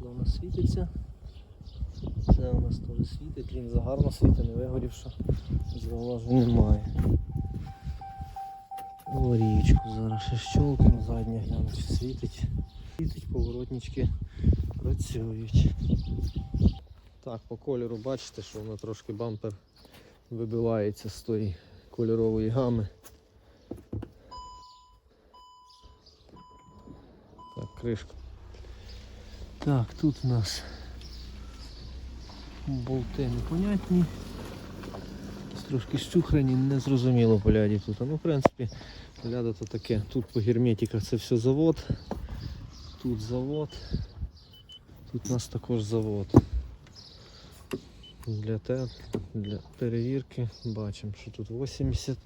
стекло у нас світиться. Це у нас теж світить, він загарно світить, не вигорівши. Зауважень немає. Річку зараз ще щолкну, задня гляну, чи світить. Світить, поворотнички працюють. Так, по кольору бачите, що воно трошки бампер вибивається з тої кольорової гами. Так, кришка. Так, тут у нас болти непонятні. Трошки щухрані, не зрозуміло по ляді тут. Ну, в принципі, ляда то таке. Тут по герметиках це все завод. Тут завод. Тут у нас також завод. Для, те, для перевірки бачимо, що тут 80.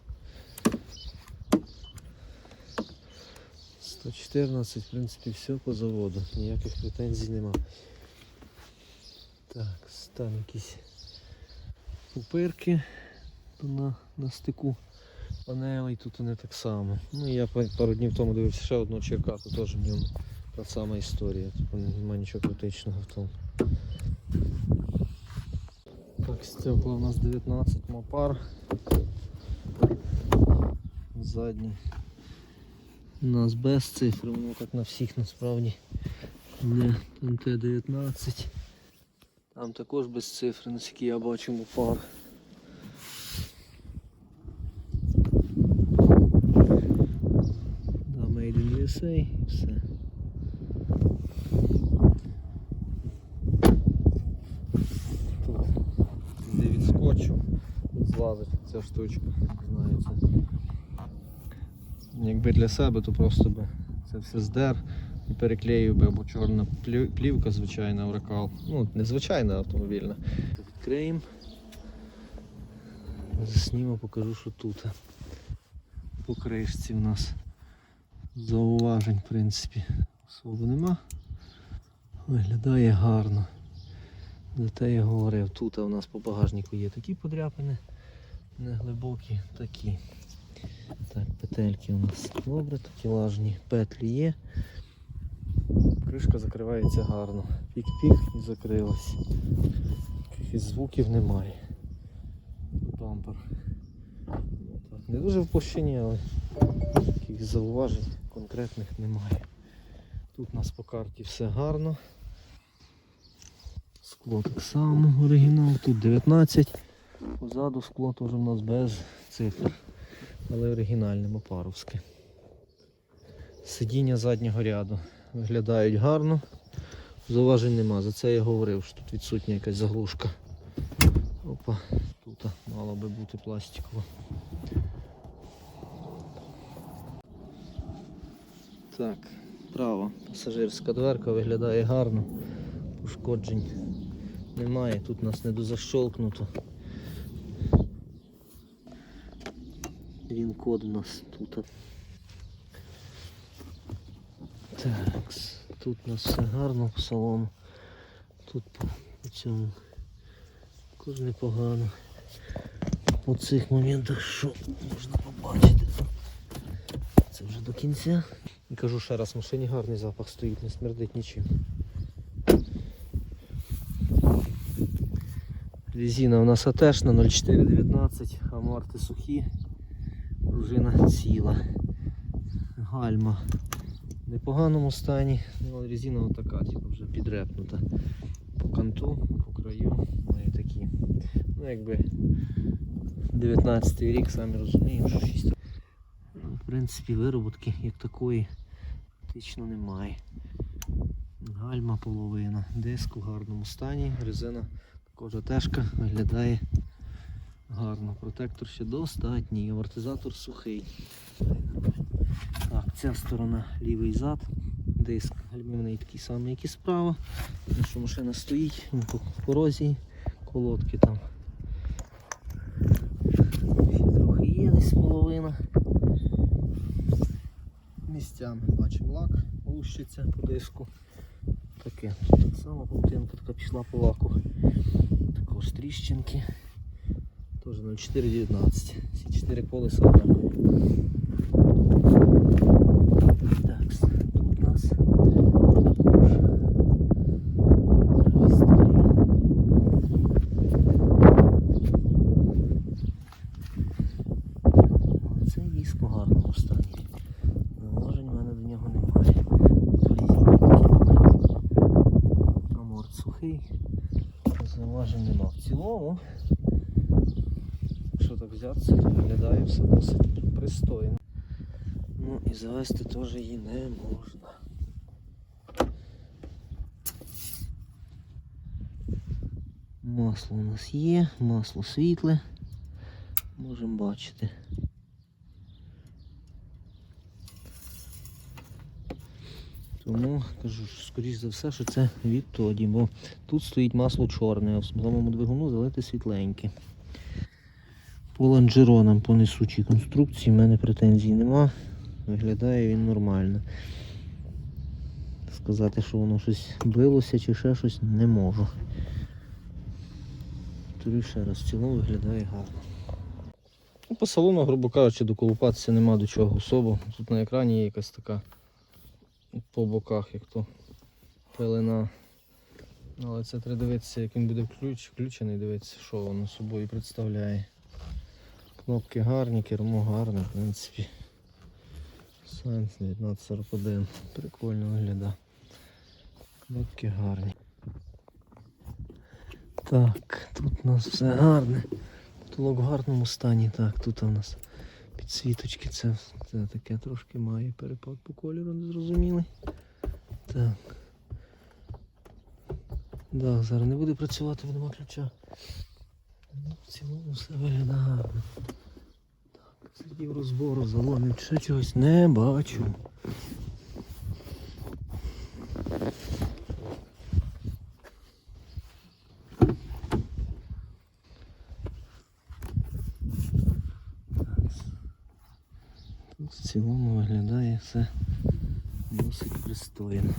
114, в принципі, все по заводу. Ніяких претензій нема. Так, там якісь упирки на, на стику панелей, тут вони так само. Ну я пару днів тому дивився ще одного черкату, теж в ньому та сама історія. Типу немає нічого критичного в тому. Так, стекла у нас 19 мопар. Задній. У нас без цифр, воно так на всіх насправді. Не, там Т-19. Там також без цифр, наскільки я бачу мопар. Да, Made in USA і все. Тут де від скотчу злазить ця штучка, це. Якби для себе, то просто би це все здер і переклеїв би, або чорна плівка звичайна уракал. Ну, не звичайна автомобільна. Відкриємо. Засніму, покажу, що тут. По кришці в нас зауважень, в принципі, особо нема. Виглядає гарно. Зате я говорив, тут у нас по багажнику є такі подряпини, не глибокі, такі. Так, петельки у нас добре, такі лажні петлі є. Кришка закривається гарно. Пік-пік і закрилась. Якихось звуків немає. Бампер. Так, Не дуже в площині, але якихось зауважень конкретних немає. Тут у нас по карті все гарно. Скло так само оригінал, тут 19. Позаду скло теж у нас без цифр але оригінальне мопаровське. Сидіння заднього ряду виглядають гарно, зауважень нема. За це я говорив, що тут відсутня якась заглушка. Опа, тут мало би бути пластикова. Так, права пасажирська дверка виглядає гарно, пошкоджень немає, тут нас не дозащолкнуто. Він код у нас тут. Так, тут у нас все гарно по салону. Тут по, цьому також непогано. По цих моментах що можна побачити. Це вже до кінця. Кажу ще раз, в машині гарний запах стоїть, не смердить нічим. Резина у нас атешна 0419, аморти сухі. Пружина ціла. Гальма в непоганому стані. Ну, але резина отака, типу вже підрепнута. По канту, по краю має такі. Ну якби 19 рік, самі розуміємо, що 6 Ну, В принципі, вироботки як такої практично немає. Гальма половина, диск у гарному стані, резина також тежка виглядає гарно. Протектор ще достатній, амортизатор сухий. Так, ця сторона лівий зад, диск гальмівний такий самий, як і справа. Тому машина стоїть ну, корозії, колодки там. Трохи є десь половина. Місцями бачимо лак, лущиться по диску. Таке. Так само паутинка така пішла по лаку. Також тріщинки. Тоже 0419. Всі 4 колеса однакові. Так, тут у нас також цілому, якщо так взятися, то виглядає все досить пристойно. Ну і завести теж її не можна. Масло у нас є, масло світле. Можемо бачити. Тому кажу, що, скоріш за все, що це відтоді, бо тут стоїть масло чорне, а в самому двигуну залите світленьке. По лонжеронам по несучій конструкції в мене претензій нема. Виглядає він нормально. Сказати, що воно щось билося чи ще щось не можу. Повторюю ще раз, в цілому виглядає гарно. Ну, по салону, грубо кажучи, доколупатися нема до чого особо. Тут на екрані є якась така по боках, як то пелена. Але це треба дивитися, як він буде включ, включений, дивитися, що воно собою представляє. Кнопки гарні, кермо гарне, в принципі. Science 1941. Прикольно виглядає. Кнопки гарні. Так, тут у нас все гарне. Потолок в гарному стані. Так, тут у нас підсвіточки. Це, це таке трошки має перепад по кольору, незрозумілий. Так. Да, зараз не буде працювати, бо нема ключа. Ну, в цілому все виглядає гарно. Слідів розбору, заломів, ще чогось не бачу. Тут в цілому виглядає все досить пристойно.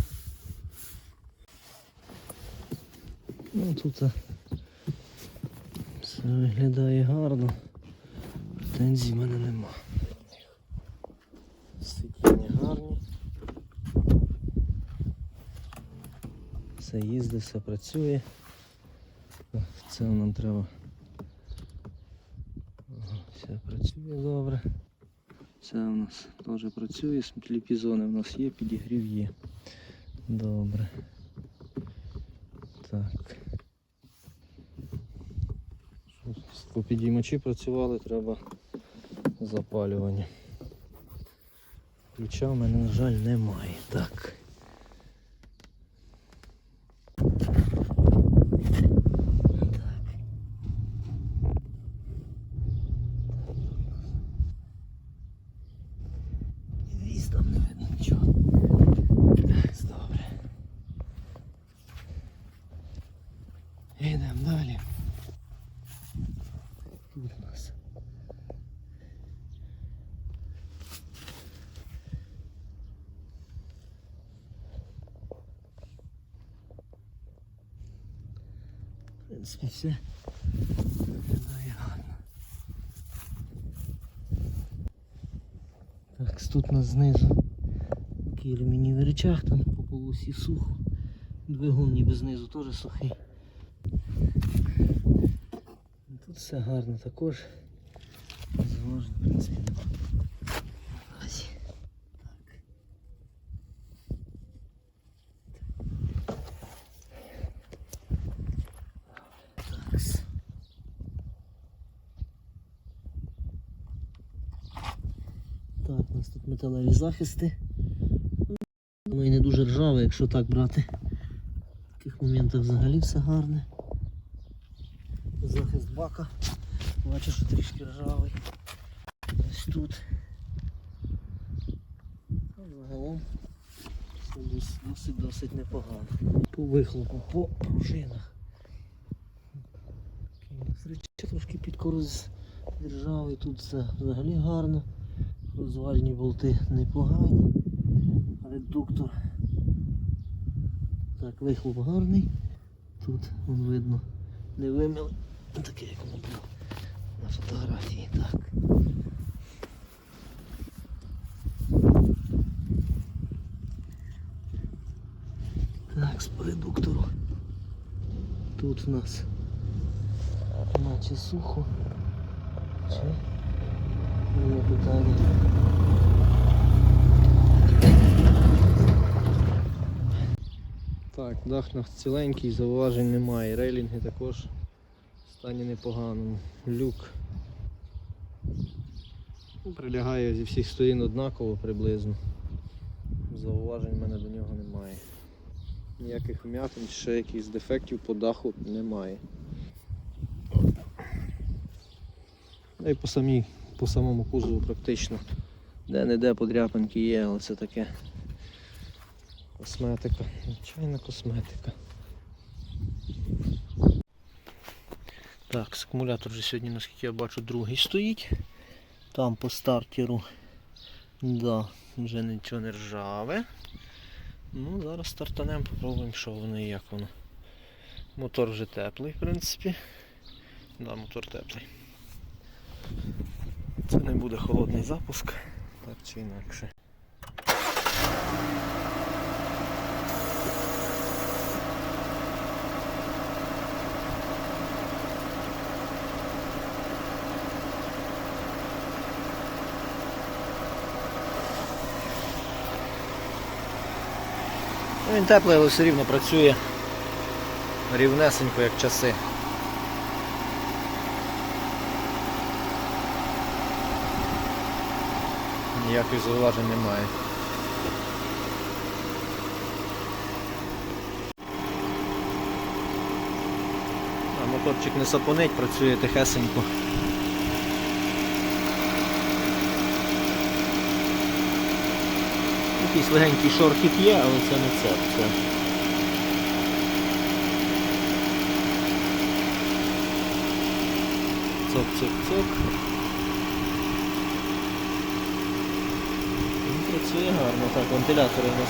Ну тут все виглядає. Претензій в мене нема. Сидіння гарні. Все їздить, все працює. Це нам треба. Все працює добре. Це у нас теж працює, сліпі зони у нас є, підігрів є. Добре. Так. Склопідіймачі працювали, треба запалювання. Ключа в мене, на жаль, немає. Так. Віз там не видно нічого. Так, добре. Йдемо далі. Тут у нас. В принципі. Так, тут нас знизу такий алюмінієвий речах, там по полосі сухо. Двигун ніби знизу теж сухий. Тут все гарно також. Заложено, в принципі, нема. Ось. Так. Такс. Так, у нас тут металеві захисти. Думаю, не дуже ржаве, якщо так брати. В таких моментах взагалі все гарне. Захист бака. Бачу, що трішки ржавий. Ось тут. Загалом досить досить непогано. По вихлопу, по пружинах. Речі трошки підкороз ржавий. Тут все взагалі гарно. Розвальні болти непогані. Редуктор. Так, вихлоп гарний. Тут вон видно не вимили. Таке, як воно було на фотографії. Так. Так, з редуктору. Тут у нас наче сухо. Чи є питання? Так, дах у нас ціленький, зауважень немає. Рейлінги також в стані непоганому. Люк. Ну, Прилягає зі всіх сторін однаково приблизно. Зауважень в мене до нього немає. Ніяких вмятин, ще якихось дефектів по даху немає. І по, самій, по самому кузову практично. Де-не-де подряпинки є, але це таке косметика. Звичайна косметика. Так, акумулятор вже сьогодні, наскільки я бачу, другий стоїть. Там по стартеру. Да, вже нічого не ржаве. Ну, зараз стартанемо, попробуємо, що воно і як воно. Мотор вже теплий, в принципі. Да, мотор теплий. Це не буде холодний запуск, так чи інакше. Ну, Він теплий, але все рівно працює рівнесенько, як часи. Ніяких зауважень немає. А моторчик не сапонить, працює тихесенько. Якийсь легенький шорхіт є, але це не це. це. Цок-цок-цок. Він працює гарно. Так, вентилятори у нас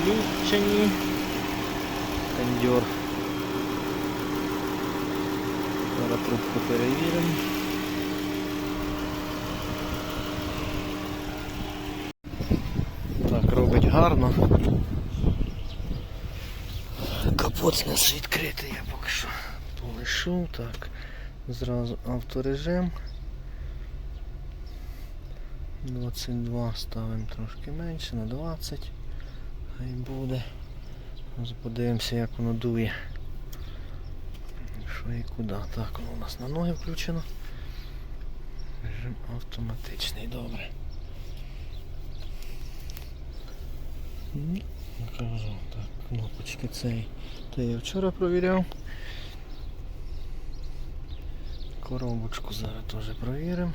включені. Кондьор. Зараз трубку перевіримо. Так, робить гарно. Капот у нас відкритий, я поки що полишу. Так, зразу авторежим. 22 ставимо трошки менше, на 20. Хай буде. Подивимося як воно дує. Що і куди. Так, воно у нас на ноги включено. Режим автоматичний, добре. Покажу. Так, кнопочки цей. То я вчора провіряв. Коробочку зараз теж провіримо.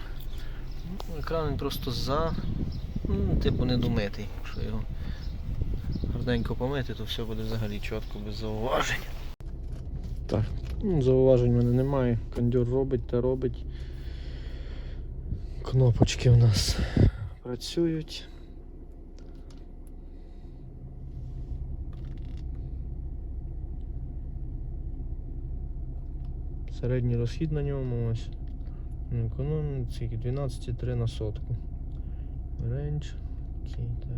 Ну, екран він просто за, ну, типу недомитий. Якщо його гарненько помити, то все буде взагалі чітко, без зауважень. Так, ну, зауважень в мене немає. Кондьор робить та робить. Кнопочки у нас працюють. Середній розхід на ньому ось. Економний 12,3 на сотку. Рейндж. Окей, так.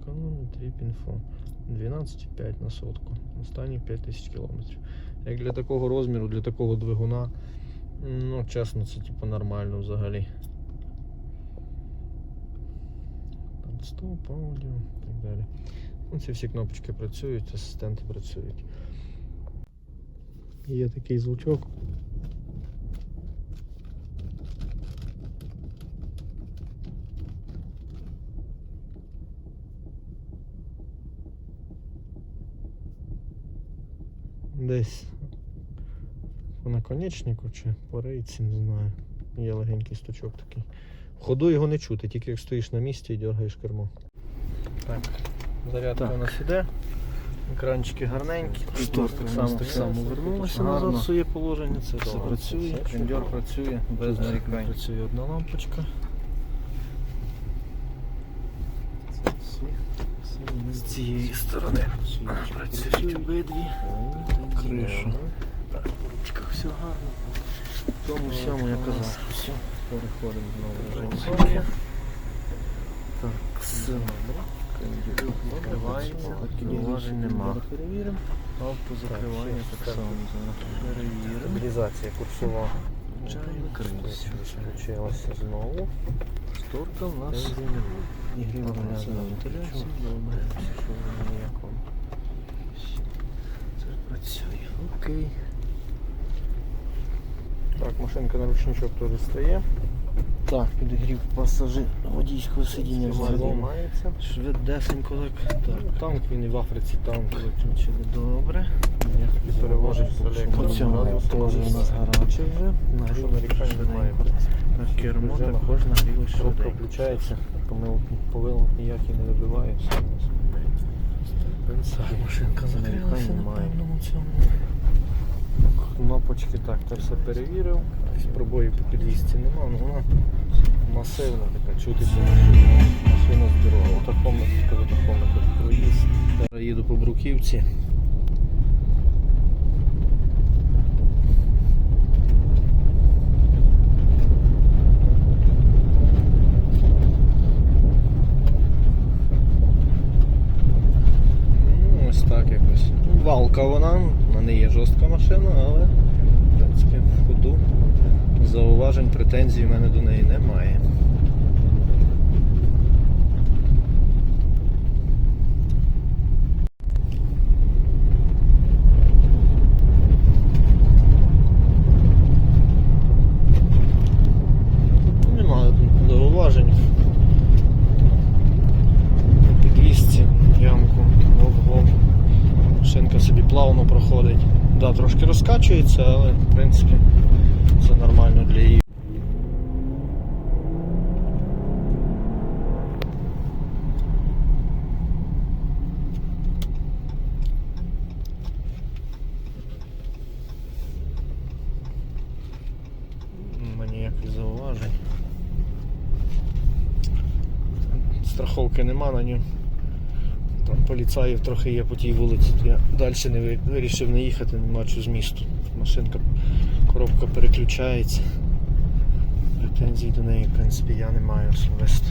Економний тріп інфо. 12,5 на сотку. Останні 5000 кілометрів. Як для такого розміру, для такого двигуна, ну чесно, це типу нормально взагалі. Там Стоп, аудіо і так далі. Ну, ці всі кнопочки працюють, асистенти працюють. Є такий звучок. Десь по наконечнику чи по рейці, не знаю. Є легенький стучок такий. В ходу його не чути, тільки як стоїш на місці і дергаєш кермо. Так, зарядка Так. у нас іде. Екранчики гарненькі. Шторка так само, так само вернулося назад в своє положення. Це все працює. Кондьор працює без нарікань. Працює одна лампочка. З цієї сторони працюють обидві. Криша. Так, ручка, все гарно. В Тому всьому я казав. Все. Переходимо знову. Працює. Так, все. Закривається, зауважень нема. Перевіримо. Авто закривання так само. Перевіримо. Стабілізація курсова. Включилася знову. Сторка у нас Нагрівання Це на вентиляцію. Добре. Що воно ніякого. Це працює. Окей. Так, машинка на ручничок теж стає. Так, підігрів пасажир водійського сидіння взагалі. Швидесенько так. Так, Танк він і в Африці танк. виключили добре. Ніяких перевожень По цьому теж у нас гаряче вже. Що Нагріло немає. На кермо також нагріло Коробка швиденько. включається, помилок, повилок ніякий не нас. Машинка закрилася на певному цьому. Кнопочки так, це все перевірив. Пробоїв по підвісці нема, але вона масивна така, чути, що машина здорова. Тахометр, кажу, тахометр проїзд. Зараз їду по бруківці. Ну, ось так якось. Ну, Валка вона, вона не є жорстка машина, але в принципі в ходу зауважень, претензій в мене до неї немає. Машинка собі плавно проходить. Да, трошки розкачується, але в принципі це нормально для її. Нема ніяких зауважень. Страховки нема на ньому. Там поліцаїв трохи є по тій вулиці, то я далі не вирішив не їхати, не бачу змісту. Машинка, коробка переключається. Претензій до неї, в принципі, я не маю особисто.